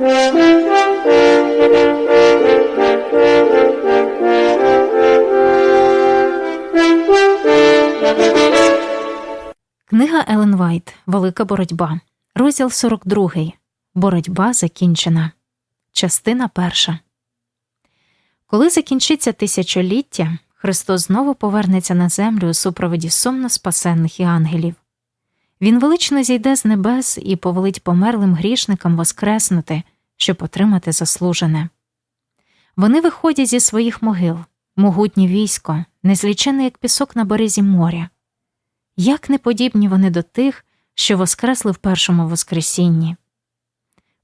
Книга Елен Вайт Велика боротьба. Розділ 42. Боротьба закінчена. Частина перша. Коли закінчиться тисячоліття, Христос знову повернеться на землю у супроводі сумно спасенних і ангелів. Він велично зійде з небес і повелить померлим грішникам воскреснути, щоб отримати заслужене. Вони виходять зі своїх могил, могутнє військо, незлічене, як пісок на березі моря. Як неподібні вони до тих, що воскресли в першому Воскресінні.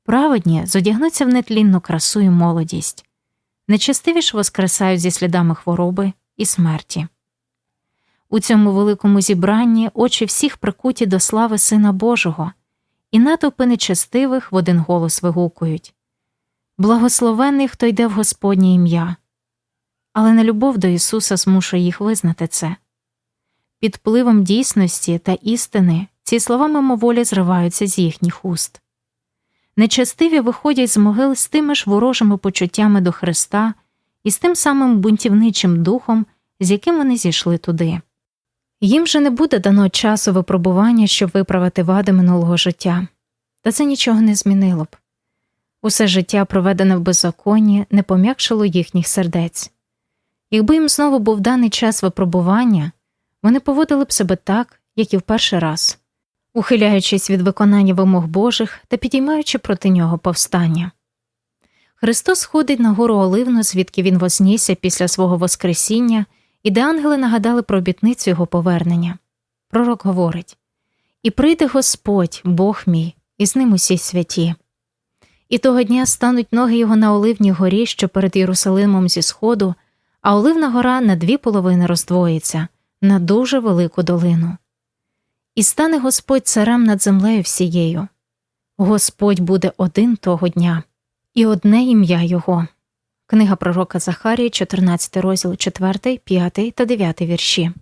Праведні зодягнуться в нетлінну красу і молодість, нечестиві ж воскресають зі слідами хвороби і смерті. У цьому великому зібранні очі всіх прикуті до слави Сина Божого, і натовпи нечестивих в один голос вигукують Благословенний, хто йде в Господнє ім'я. Але не любов до Ісуса змушує їх визнати це. Під впливом дійсності та істини ці слова мимоволі зриваються з їхніх уст. Нечестиві виходять з могил з тими ж ворожими почуттями до Христа і з тим самим бунтівничим духом, з яким вони зійшли туди. Їм же не буде дано часу випробування, щоб виправити вади минулого життя, та це нічого не змінило б. Усе життя, проведене в беззаконні, не пом'якшило їхніх сердець. Якби їм знову був даний час випробування, вони поводили б себе так, як і в перший раз, ухиляючись від виконання вимог Божих та підіймаючи проти нього повстання. Христос ходить на гору Оливну, звідки він вознісся після свого Воскресіння, і де ангели нагадали про обітницю його повернення. Пророк говорить І прийде Господь, Бог мій, і з ним усі святі. І того дня стануть ноги його на Оливній горі, що перед Єрусалимом зі сходу, а Оливна гора на дві половини роздвоїться на дуже велику долину. І стане Господь царем над землею всією. Господь буде один того дня, і одне ім'я Його. Книга пророка Захарії, 14 розділ 4, 5 та 9 вірші.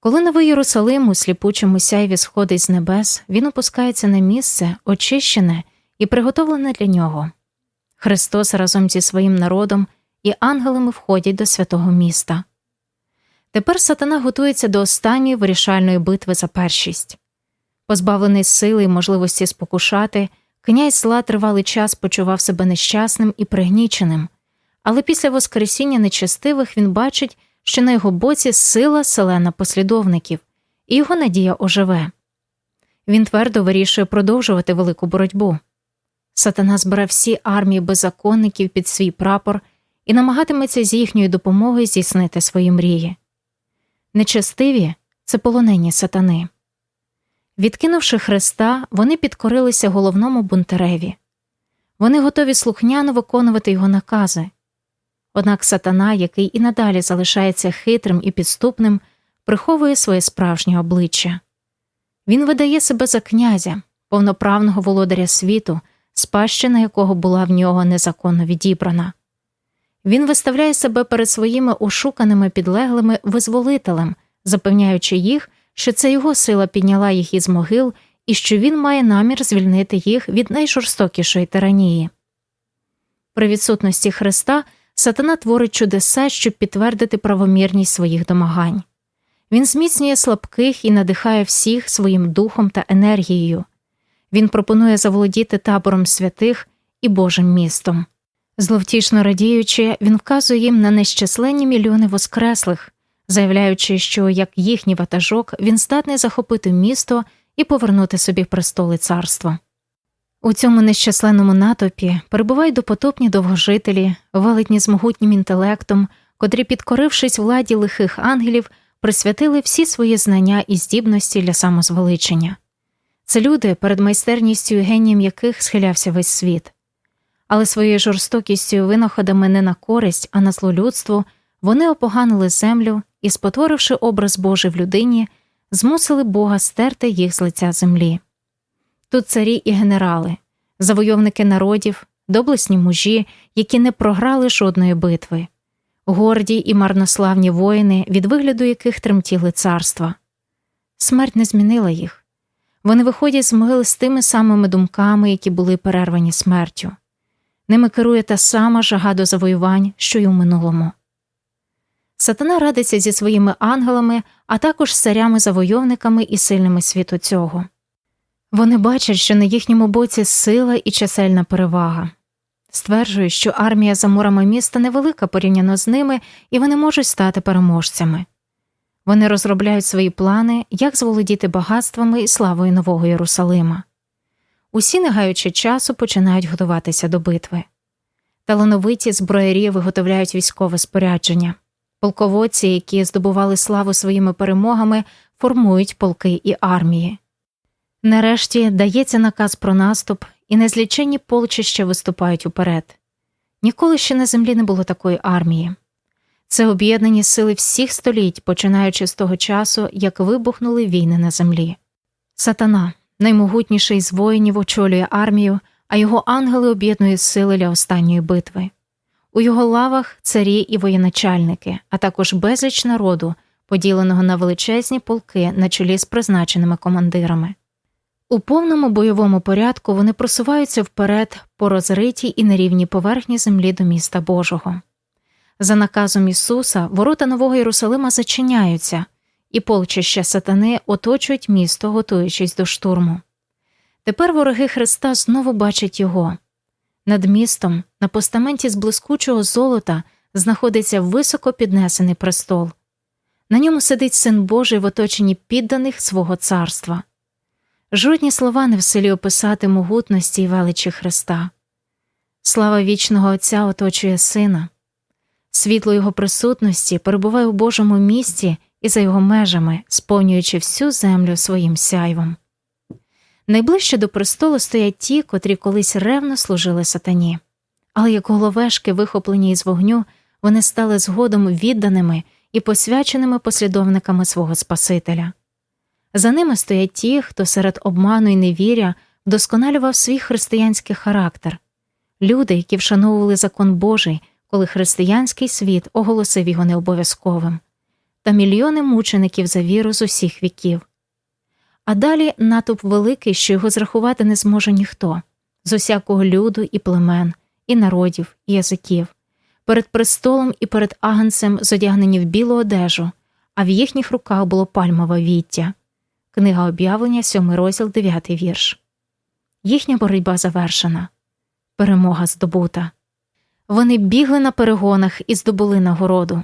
Коли новий Єрусалим у сліпучому сяйві сходить з небес, він опускається на місце, очищене і приготовлене для нього. Христос разом зі своїм народом і ангелами входять до святого міста. Тепер сатана готується до останньої вирішальної битви за першість. Позбавлений сили і можливості спокушати, князь зла тривалий час почував себе нещасним і пригніченим, але після Воскресіння нечестивих він бачить, що на його боці сила селена послідовників, і його надія оживе. Він твердо вирішує продовжувати велику боротьбу. Сатана збере всі армії беззаконників під свій прапор і намагатиметься з їхньою допомогою здійснити свої мрії. Нечестиві це полонені сатани. Відкинувши Христа, вони підкорилися головному бунтареві. Вони готові слухняно виконувати його накази. Однак сатана, який і надалі залишається хитрим і підступним, приховує своє справжнє обличчя. Він видає себе за князя, повноправного володаря світу, спадщина якого була в нього незаконно відібрана. Він виставляє себе перед своїми ошуканими підлеглими визволителем, запевняючи їх, що це його сила підняла їх із могил і що він має намір звільнити їх від найжорстокішої тиранії. При відсутності Христа сатана творить чудеса, щоб підтвердити правомірність своїх домагань. Він зміцнює слабких і надихає всіх своїм духом та енергією. Він пропонує заволодіти табором святих і Божим містом. Зловтішно радіючи, він вказує їм на нещасленні мільйони воскреслих, заявляючи, що як їхній ватажок він здатний захопити місто і повернути собі престоли царства. У цьому нещасленному натовпі перебувають допотопні довгожителі, велетні з могутнім інтелектом, котрі, підкорившись владі лихих ангелів, присвятили всі свої знання і здібності для самозвеличення. Це люди, перед майстерністю і генієм яких схилявся весь світ але своєю жорстокістю винаходами не на користь, а на зло людству, вони опоганили землю і, спотворивши образ Божий в людині, змусили Бога стерти їх з лиця землі. Тут царі і генерали, завойовники народів, доблесні мужі, які не програли жодної битви, горді і марнославні воїни, від вигляду яких тремтіли царства. Смерть не змінила їх. Вони виходять з могили з тими самими думками, які були перервані смертю. Ними керує та сама жага до завоювань, що й у минулому. Сатана радиться зі своїми ангелами, а також царями-завойовниками і сильними світу цього. Вони бачать, що на їхньому боці сила і чисельна перевага. Стверджують, що армія за мурами міста невелика порівняно з ними, і вони можуть стати переможцями. Вони розробляють свої плани, як заволодіти багатствами і славою Нового Єрусалима. Усі, не гаючи часу, починають готуватися до битви. Талановиті зброярі виготовляють військове спорядження. Полководці, які здобували славу своїми перемогами, формують полки і армії. Нарешті дається наказ про наступ, і незліченні полчища виступають уперед. Ніколи ще на землі не було такої армії. Це об'єднані сили всіх століть, починаючи з того часу, як вибухнули війни на землі. Сатана, наймогутніший з воїнів, очолює армію, а його ангели об'єднують сили для останньої битви. У його лавах царі і воєначальники, а також безліч народу, поділеного на величезні полки на чолі з призначеними командирами. У повному бойовому порядку вони просуваються вперед по розритій і нерівній поверхні землі до міста Божого. За наказом Ісуса ворота Нового Єрусалима зачиняються, і полчища сатани оточують місто, готуючись до штурму. Тепер вороги Христа знову бачать його. Над містом, на постаменті з блискучого золота, знаходиться високо піднесений престол. На ньому сидить син Божий в оточенні підданих свого царства. Жодні слова не в силі описати могутності й величі Христа. Слава вічного Отця оточує сина. Світло його присутності перебуває у Божому місті і за його межами, сповнюючи всю землю своїм сяйвом. Найближче до престолу стоять ті, котрі колись ревно служили сатані, але як головешки, вихоплені із вогню, вони стали згодом відданими і посвяченими послідовниками свого Спасителя. За ними стоять ті, хто серед обману і невіря вдосконалював свій християнський характер, люди, які вшановували закон Божий, коли християнський світ оголосив його необов'язковим, та мільйони мучеників за віру з усіх віків. А далі натовп великий, що його зрахувати не зможе ніхто з усякого люду і племен, і народів, і язиків, перед престолом і перед агнцем зодягнені в білу одежу, а в їхніх руках було пальмове віття. Книга об'явлення, сьомий розділ, дев'ятий вірш. Їхня боротьба завершена, перемога здобута. Вони бігли на перегонах і здобули нагороду.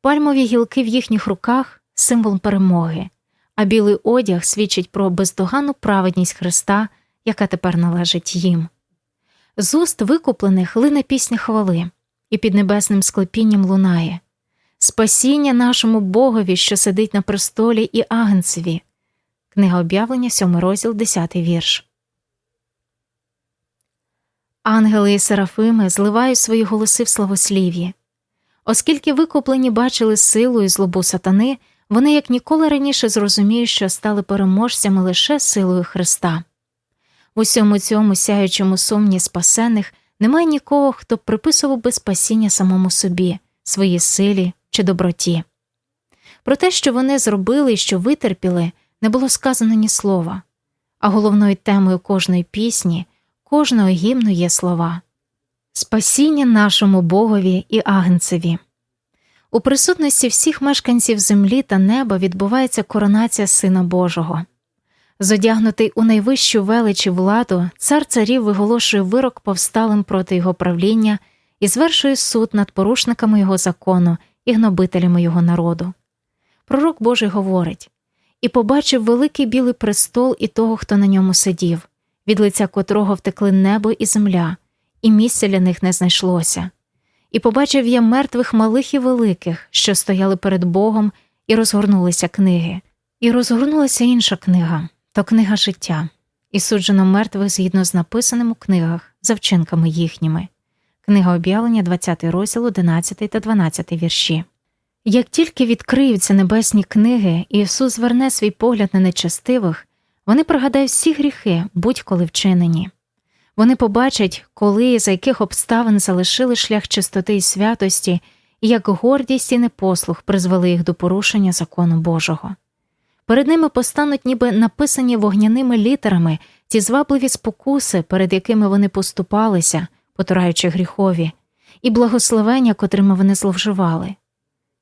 Пальмові гілки в їхніх руках символ перемоги, а білий одяг свідчить про бездоганну праведність Христа, яка тепер належить їм. З уст викуплених лине пісня хвали, і під небесним склепінням лунає Спасіння нашому Богові, що сидить на престолі і агнцеві. Книга об'явлення, 7 розділ, 10 вірш. Ангели і Серафими зливають свої голоси в славослів'ї. Оскільки викуплені бачили силу і злобу сатани, вони як ніколи раніше зрозуміють, що стали переможцями лише силою Христа. В усьому цьому сяючому сумні спасених немає нікого, хто приписував би спасіння самому собі, своїй силі чи доброті. Про те, що вони зробили і що витерпіли, не було сказано ні слова, а головною темою кожної пісні, кожного гімну є слова Спасіння нашому Богові і Агнцеві. У присутності всіх мешканців землі та неба відбувається коронація Сина Божого. Зодягнутий у найвищу величі владу, цар царів виголошує вирок повсталим проти його правління і звершує суд над порушниками його закону і гнобителями його народу. Пророк Божий говорить і побачив великий білий престол і того, хто на ньому сидів, від лиця котрого втекли небо і земля, і місця для них не знайшлося. І побачив я мертвих малих і великих, що стояли перед Богом, і розгорнулися книги. І розгорнулася інша книга то книга життя, і суджено мертвих згідно з написаним у книгах за вчинками їхніми. Книга об'явлення, 20 розділ, 11 та 12 вірші. Як тільки відкриються небесні книги, і Ісус зверне свій погляд на нечестивих, вони пригадають всі гріхи, будь-коли вчинені. Вони побачать, коли і за яких обставин залишили шлях чистоти і святості, і як гордість і непослух призвели їх до порушення закону Божого. Перед ними постануть ніби написані вогняними літерами ті звабливі спокуси, перед якими вони поступалися, потураючи гріхові, і благословення, котрими вони зловживали.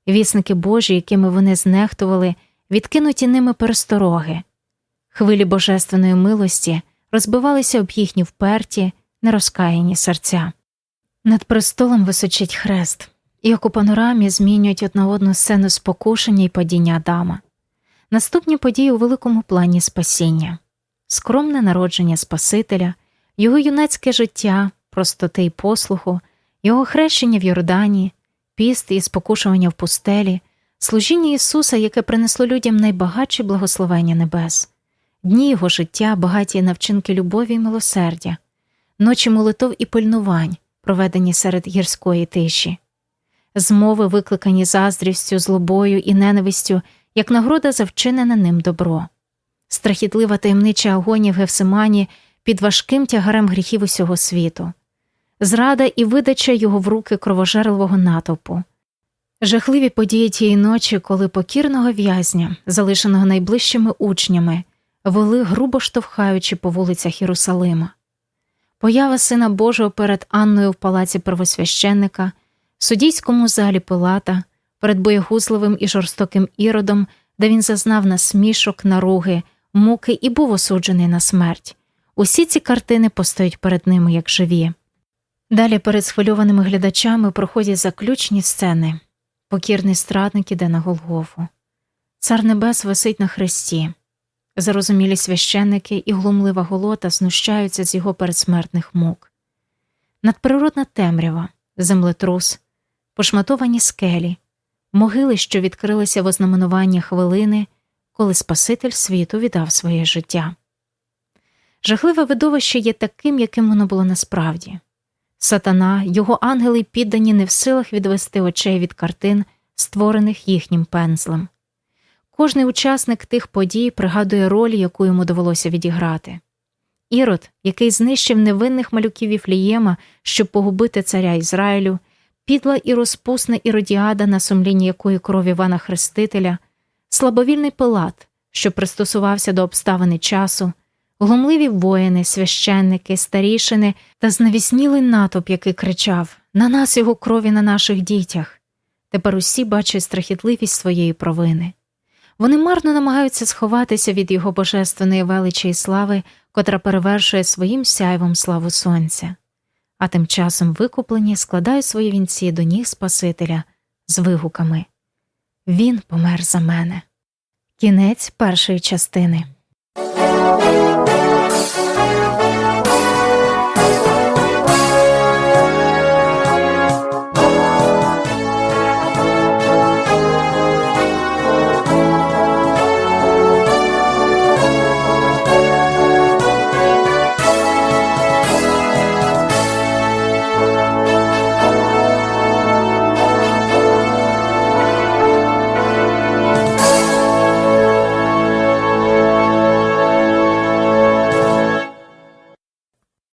Вісники Божі, якими вони знехтували, відкинуті ними перестороги. Хвилі божественної милості розбивалися об їхні вперті, нерозкаяні серця. Над престолом височить хрест, як у панорамі змінюють одна одну сцену спокушення і падіння Адама. Наступні події у великому плані спасіння, скромне народження Спасителя, його юнацьке життя, простоти й послуху, його хрещення в Йордані, піст і спокушування в пустелі, служіння Ісуса, яке принесло людям найбагатші благословення небес, дні його життя, багаті на вчинки любові й милосердя, ночі молитов і пильнувань, проведені серед гірської тиші, змови, викликані заздрістю, злобою і ненавистю, як нагорода за вчинене ним добро, страхітлива таємнича агонія в Гевсимані під важким тягарем гріхів усього світу, зрада і видача його в руки кровожерливого натовпу. Жахливі події тієї ночі, коли покірного в'язня, залишеного найближчими учнями, вели грубо штовхаючи по вулицях Єрусалима. Поява Сина Божого перед Анною в палаці первосвященника, судійському залі Пилата, перед боєгузливим і жорстоким іродом, де він зазнав насмішок, наруги, муки і був осуджений на смерть. Усі ці картини постоять перед ними як живі. Далі перед схвильованими глядачами проходять заключні сцени. Покірний страдник іде на Голгофу. Цар Небес висить на хресті. Зарозумілі священники і глумлива голота знущаються з його передсмертних мук. Надприродна темрява, землетрус, пошматовані скелі, могили, що відкрилися в ознаменування хвилини, коли Спаситель світу віддав своє життя. Жахливе видовище є таким, яким воно було насправді. Сатана, його ангели піддані не в силах відвести очей від картин, створених їхнім пензлем. Кожний учасник тих подій пригадує роль, яку йому довелося відіграти. Ірод, який знищив невинних малюків Іфлієма, щоб погубити царя Ізраїлю, підла і розпусна іродіада, на сумлінні якої кров Івана Хрестителя, слабовільний пилат, що пристосувався до обставини часу, глумливі воїни, священники, старішини та знавіснілий натовп, який кричав На нас його крові на наших дітях. Тепер усі бачать страхітливість своєї провини. Вони марно намагаються сховатися від його божественної величі і слави, котра перевершує своїм сяйвом славу сонця, а тим часом викуплені складають свої вінці до ніг Спасителя з вигуками Він помер за мене. Кінець першої частини.